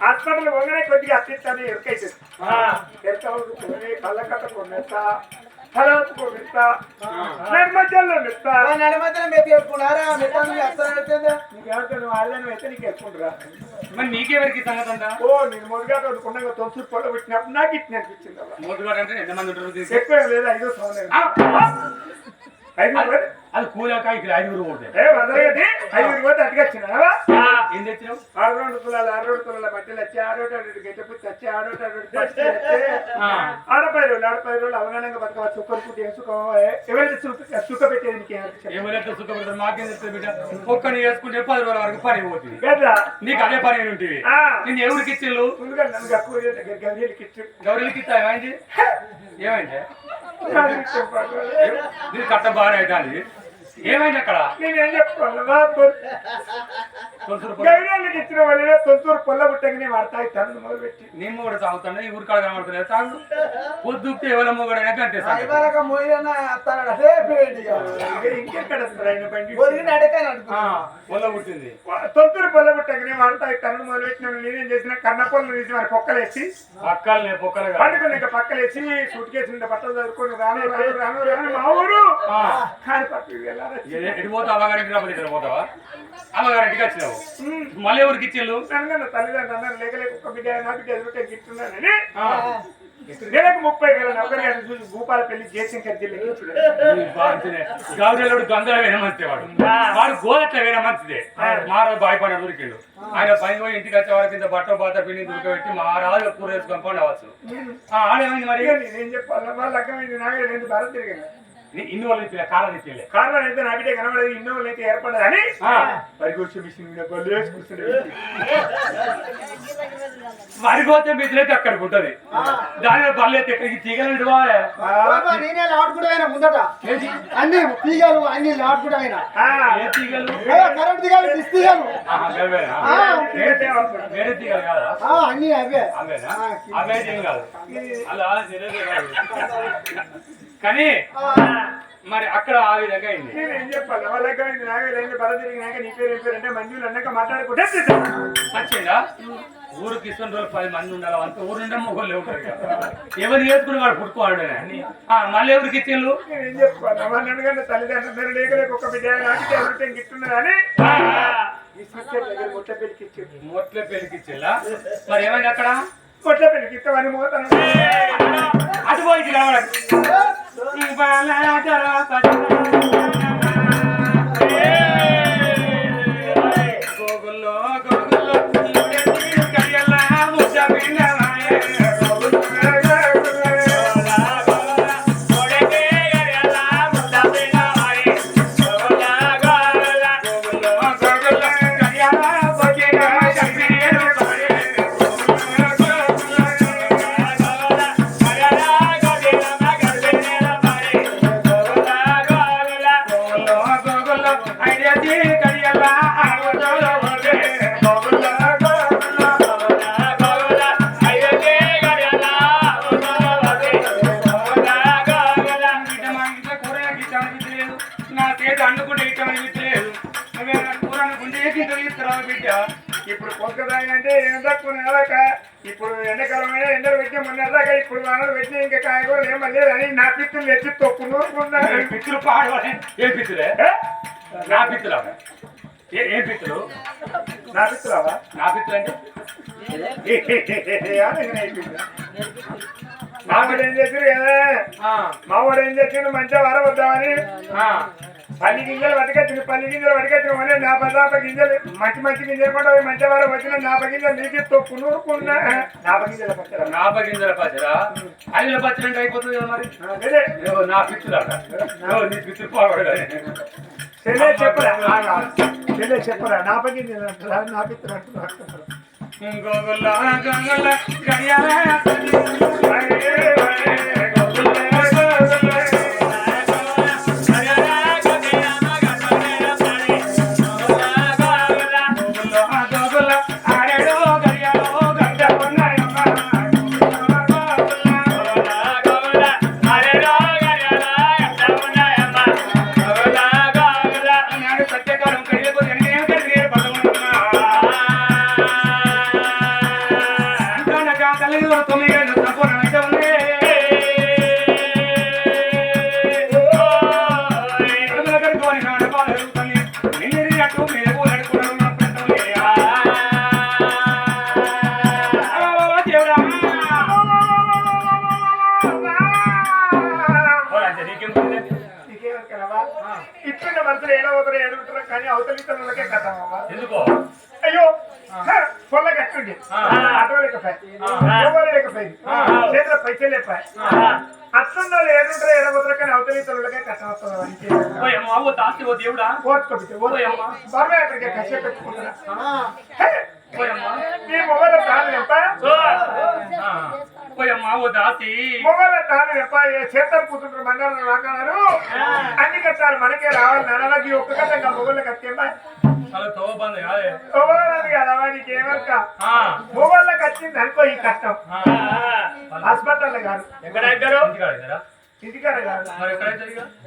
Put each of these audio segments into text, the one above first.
Hospital పోగానే కొద్దిగా అత్తిస్తాను ఎరుకైతుంది ఎరుక కళ్ళ కట్ట కొన్నిస్తా తర్వాత కొన్నిస్తా మధ్యలో ఇస్తా నడమతనం పెట్టి పెట్టుకున్నారా మెట్టాలు అస్సలు పెడుతుందా నీకేమంటే నువ్వు వాళ్ళని అయితే నీకు మరి నీకెవరికి సంగతి అంతా? ఓ నేను తొలుసు పెట్టినప్పుడు నాకు ఇట్లా అనిపించింది అంటే ఎంతమంది ఉంటారు ఏం లేదు ఐదో సంవత్సరం ఐదు అది- కూలాక ఇక్కడ ఐదుగురు పోతే. ఏ వదలగది ఐదు పోతే అటుగా వచ్చినావా? ఏం తెచ్చినావు? ఆరు రెండు తులాలు ఆరు రెండు తులాల బట్టలు వచ్చి ఆడోటి ఆడోటి గెట్టపుచ్చి వచ్చి ఆడోటి ఆడోటి పచ్చి వచ్చి ఆ. ఆడపై రోజులు ఆడపై రోజులు అవగానంగా బతకవా? సుఖం పుట్టి ఏం సుఖం? ఎవరైతే సుఖ సుఖ పెట్టేది నీకు మాకేం తెస్తుంది బిడ్డ? ఒక్కని వేసుకుంటే పది రోజుల వరకు పని పోతుంది నీకు అదే పని ఉంటుంది. నేను ఎవరికి ఇచ్చిళ్ళు? ముందుగా నన్ను గంజీలకి ఇచ్చి. గౌరీలకి ఇస్తా ఏమైంది? ఏమైంది? నాకు. నీకు కట్ట బాగా అవుతుంది ఏమైంది అక్కడ నేనేం చెప్పుకోవాలి బాబు ఇచ్చిన వాళ్ళే తొంతూరు పొల్ల పుట్టకనే వాడతాయి తను మొదలుపెట్టి నేను కూడా తాగుతాను ఈ ఊరికాడ కనబడుతున్నాయి తాగు పొద్దుకి ఎవరి కూడా అంతే ఇంకెక్కడ వస్తారు ఆయన బండి పొల్ల పుట్టింది తొంతూరు పొల్ల పుట్టకనే వాడతాయి తను మొదలుపెట్టిన నేనేం చేసిన కన్న పొల్లు తీసి మరి పొక్కలేసి పక్కలనే పొక్కలు పండుకుని ఇంకా పక్కలేసి సూట్ కేసు బట్టలు చదువుకొని రాను రాను రాను రాను మా ఊరు కానీ కాని పట్టు వెళ్ళాలి ఎటు పోతావు? అమ్మగారింటి ఇక్కడ పోతావా? అమ్మగారింటికి వచ్చినావు? మళ్ళీ ఎవరికి ఇచ్చిళ్ళు? నన్ను తల్లిదండ్రులు అన్నారు లేక లేక ఒక బిడ్డ నా బిడ్డ ఎదురుకే గిట్టున్నానని ఆ. నెలకు ముప్పై వేల నౌకరి గారిని చూసి భూపాల పెళ్ళి జయశంకర్ జిల్లా. గౌరీలోడు గంగలో మంచిదే వాడు వాడు గోదట్ల మంచిదే. మారాజు బాయ్పడిన దొరికిండు. ఆయన పని పోయి ఇంటికి వచ్చే వరకు ఇంత బట్ట బాత పిండి దొరికబెట్టి మహారాజు కూర వేసుకొని పండవచ్చు. ఆడేమైంది మరి? నేనేం చెప్పాలి వాళ్ళ అర్థమైంది నాగే నేను భారత తిరిగాను. నీ- ఇన్ని వాళ్ళు ఇచ్చే కారణం ఇచ్చే కారణం అయితే నా బిడ్డ కనబడేది ఇన్నో అయితే ఏర్పడదని. ఆ. మరి కూర్చో మిషన్ మీద బళ్ళు వేసి కూర్చుని వరి పోతే మిత్రులైతే అక్కడికి ఉంటది. దానిలో బల్లు అయితే బాగా బాబా, నేనే లాడుకుంటా ముందట. అన్ని తీగలు అన్ని లాడుకుంటా ఏ తీగలు? కరెంట్ తీగలు తీగలు. వేరే తీగలు కాదా? అన్ని అవే. అవేనా? అవే కాదు. అలా కానీ మరి అక్కడ ఆ విధంగా అయింది. నేనేం చెప్పాలి? వాళ్ళ అర్థమైంది నాగే రెండు భారత తిరిగినాక నీ పేరు ఏం పేరు అంటే మంజులు అన్నాక మాట్లాడుకుంటే వచ్చిందా ఊరికి ఇస్తున్న రోజులు పది మంది ఉండాలి అంత ఊరు నుండే మొగోళ్ళు కదా. ఎవరు చేసుకుని వాడు పుట్టుకోవాడు మళ్ళీ ఎవరికి ఇచ్చిండ్రు వాళ్ళ అన్నగానే తల్లిదండ్రులు లేక ఒక బిడ్డ ఎవరికైనా గిట్టున్నదని పెళ్ళికి ఇచ్చింది మొట్ల పెళ్ళికి ఇచ్చిందా మరి ఏమైంది అక్కడ? ముట్ట పెళ్ళికి ఇస్తామని మోతాను అటు పోయి ఇవాళ ఇప్పుడు పొద్దుదాయి అంటే ఏం తక్కువ నెలక ఇప్పుడు ఎండాకాలమైన ఎండలు పెట్టే మొన్న దాకా ఇప్పుడు వానలు పెట్టిన ఇంకా కాయగూరలు ఏమో లేదని నా పిత్తులు ఎత్తి తొక్కు నూరుకున్నాను ఏ పిత్తులు పాడవలే ఏ పిత్తులే? నా పిత్తులా? ఏ ఏ పిత్తులు? నా పిత్తులావా? నా పిత్తులు అంటే? మావాడు ఏం చేసారు కదా? మావాడు ఏం చేసిండు? మంచిగా వరవద్దామని పల్లి గింజలు పట్టుకొచ్చింది పల్లి గింజలు పట్టుకొచ్చిన నాప నాప గింజలు. మంచి మంచి గింజలు కూడా మంచి వారం వచ్చిన నాప గింజలు నీకు తొక్కు నూరుకున్నా. నాప గింజలు పచ్చరా నాప గింజల పచ్చరా అల్లిల పచ్చడి అంటే అయిపోతుంది కదా మరి నా పిత్తులా ఏవో నీ పాడవడే చెల్లె చెప్పరా. చెల్లె చెప్పరా. నాప గింజలు అంటారా? నా పిత్తులు అంటున్నారు గోగుల్లా గంగల్లా గడియాల అమ్మ. నీ మొబైల్ తాను వెంప ఆ. ఓ అమ్మ, ఓ దాసి మొబైల్ తాను వెంప చేతలు కూతుంటారు మండలం రాకన్నారు అన్ని కట్టాలి మనకే రావాలి నాన్నకి ఒక్క కట్ట ఇంకా మొబైల్ కట్టేమ్మా అలా తోవ బంద్ కాదే. మొబైల్ కదా. మొబైల్ వచ్చింది అనుకో ఈ కష్టం. హాస్పిటల్ కాదు. ఎక్కడ ఇద్దరు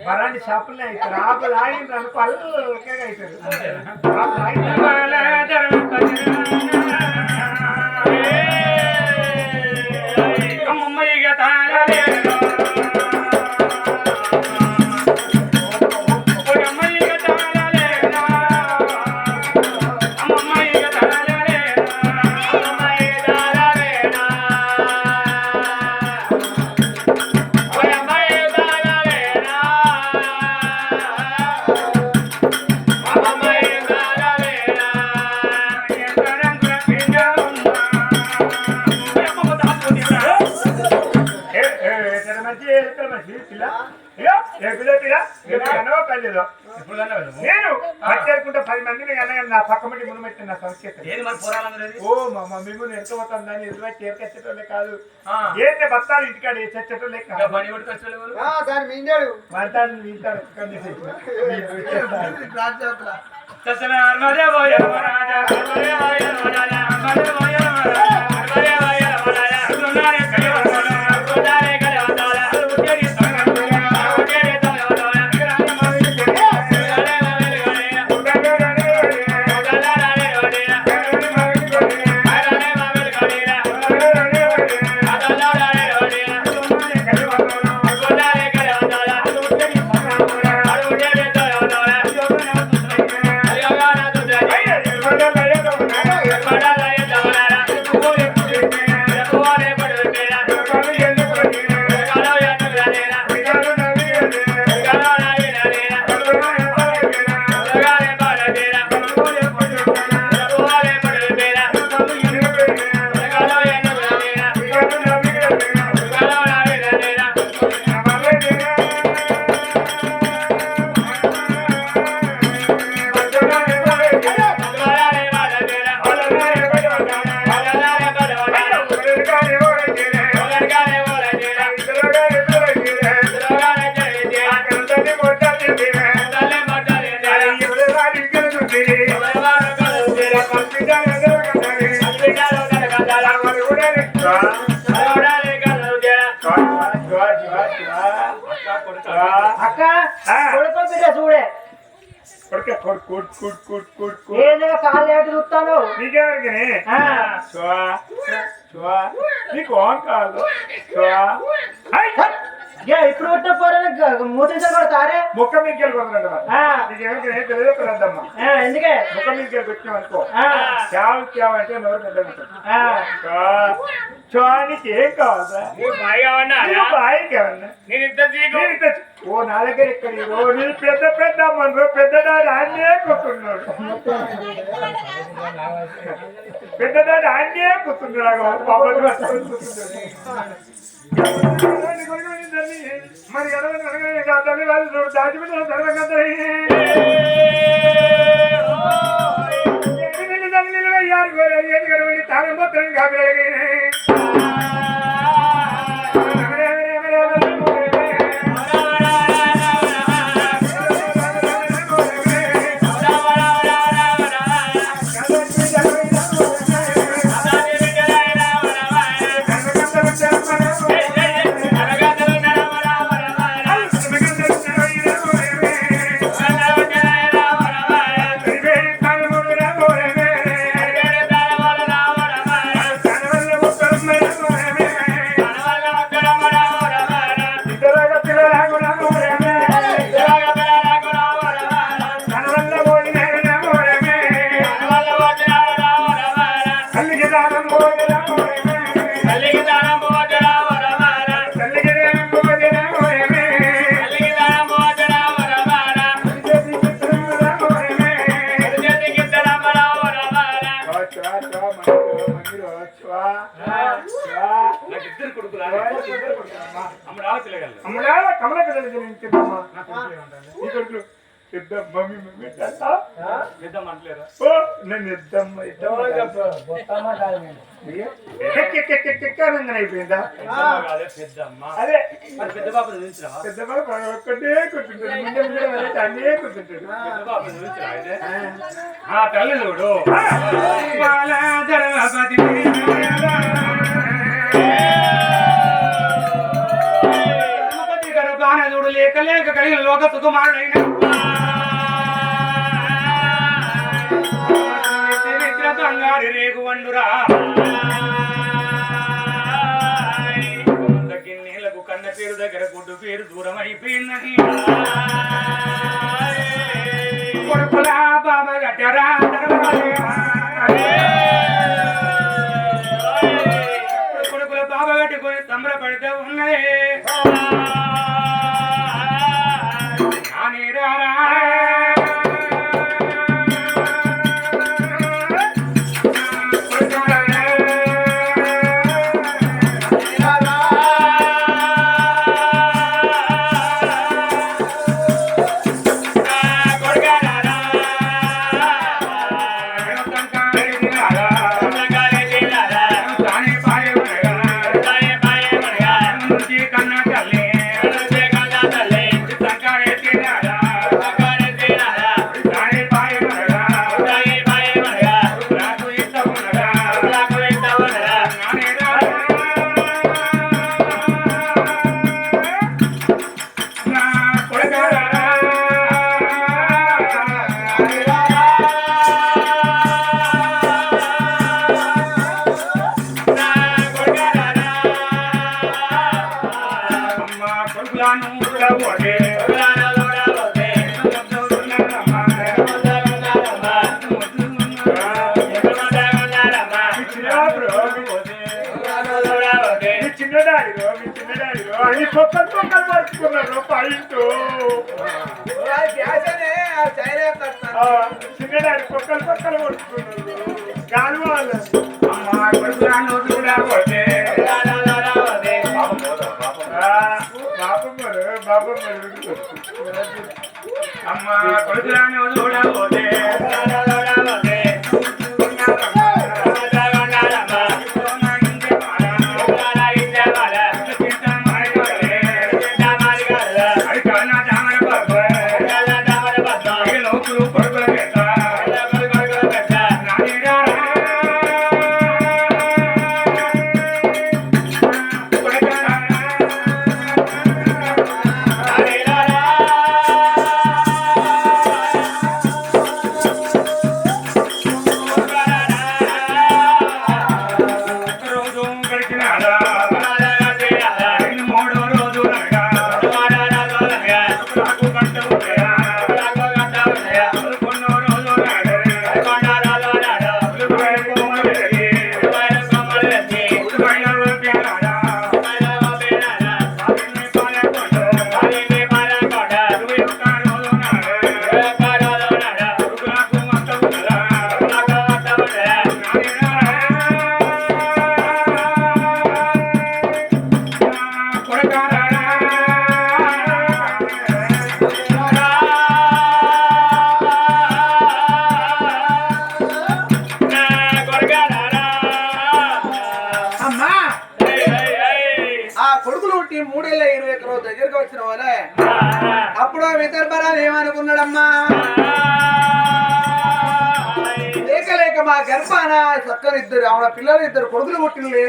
మరాంటి షాపుల్లో అవుతారు ఆకులు ఆగింది అనుకో అల్లకే అవుతారు. పది మందిని కన్నా నా పక్క మట్టి మునుమెట్టిన నా సంస్కృతి ఏది మరి పోరాలందరూ ఏది? ఓ మా మమ్మీ ముందు ఎంత పోతుందని ఎదురు చేరుకొచ్చేటోళ్ళే కాదు. ఏంటి బత్తాలు ఇంటికాడ చచ్చేటోళ్ళే కాదు పని కొట్టుకొచ్చాడు ఎవరు? దాని మిండాడు మాట్లాడి వింటాడు ససన కొడుక కొడు కొడు కొడు కొడు కొడు కొడు. ఏదో కాళ్ళు ఏటు చూస్తాను? నీకెవరికి స్వా స్వా నీకు ఓం కాదు స్వా ఇప్పుడు పుట్టిన పోరానికి మూతించ కొడతారే? ముఖ మీదకి కొడుతున్నాడు ఆ, నీకెవరికి తెలియదు ఆ, ఎందుకే? ముఖ మీదకి వచ్చినాం అనుకో. ఆ, చావు చావు అంటే నోరు పెద్ద ఏం కావాలా నీకు బాయి కావాలా నేను ఇంత- ఓ నా దగ్గర ఇక్కడ ఓ నీ పెద్ద పెద్ద అమ్మను పెద్ద డాడీ అన్నే కూర్చున్నాడు పెద్ద డాడీ అన్నే కూర్చున్నాడు మరి ఎడవని వాళ్ళు దాచిపెట్టిన సర్వగత యారు తాను మొత్తం కాబట్టి అంటలేదా ఓ నన్ను ఇద్దమ్మ ఇద్దమ్మ ఎక్కెక్కెక్కెక్కెక్కానంగా అయిపోయిందా? పెద్దమ్మ కాదే పెద్దమ్మ. అదే. మరి పెద్ద బాబు నిలిచినావా పెద్ద బాబు ఒక్కటే కూర్చుంటాడు ముందే ముందే వెళ్ళి అన్నీ కూర్చుంటాడు పెద్ద బాబు నిలిచినా అయితే? ఆ. తల్లి చూడు. గణపతి గారు బాణ చూడు లేక లేక కలిగిన లోక సుకుమారుడైన బంగారు రేగు వండురా. నీళ్ళకు కన్న పేరు దగ్గర గుడ్డు పేరు దూరం అయిపోయిందని కొడుకులా బాబా గట్టరా కొడుకుల బాబా కట్టుకొని సంబరపడితే ఉన్నదే. నాని రారా. చిన్నడాడి రో మీ చిన్నడాడి రో అని పొక్కలు పొక్కలు పడుతున్నారు పాయింట్ చిన్నడాడి పొక్కలు పొక్కలు పడుతున్నారు గాలి వాళ్ళు కూడా పోతే అమ్మా కొడుకులను చూడబోతే ఇద్దరు ఆవిడ పిల్లలు ఇద్దరు కొడుకులు పుట్టినలే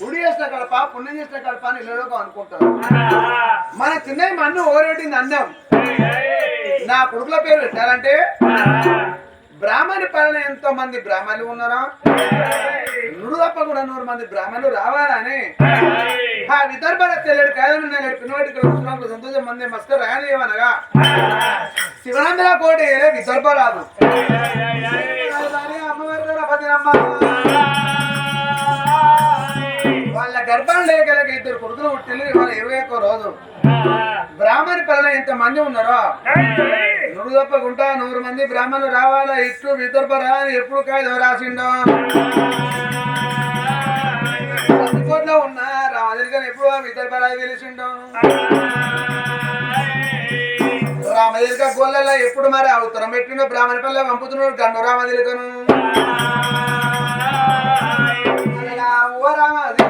గుడి చేసిన కడప పుణ్యం చేసిన కడప అని ఇళ్ళలోకం అనుకుంటారు. మన చిన్నయ్య మన్ను ఓరేటింది అందం నా కొడుకుల పేరు పెట్టాలంటే బ్రాహ్మణి పైన ఎంతో మంది బ్రాహ్మణులు ఉన్నారా? నుడు తప్ప కూడా నూరు మంది బ్రాహ్మణులు రావాలని. ఆ విదర్భర తెల్లడు కాయలు నేను పిన్నవాటి ఇక్కడ కూర్చున్నప్పుడు సంతోషం మంది మస్కర్ రాయలేమనగా శివనందల కోటి విదర్భ రాదు వాళ్ళ గర్భం లేకలేక ఇద్దరు కొడుకులు పుట్టింది ఇవాళ ఇరవై ఒక్క రోజు. బ్రాహ్మణ పిల్లలు ఎంత మంది ఉన్నారో? నువ్వు తప్పకుండా నూరు మంది బ్రాహ్మణులు రావాలా ఇట్లు విదర్భరా అని ఎప్పుడు కాదు రాసిండో? అందుకోట్లో ఉన్నా రామదిరిగా ఎప్పుడు విదర్భరా తెలిసిండో రామదిరిక గోళ్ళ ఎప్పుడు మరి ఆ ఉత్తరం పెట్టిండో? బ్రాహ్మణ పిల్ల పంపుతున్నాడు గండు రామదిరికను venga, buena madre.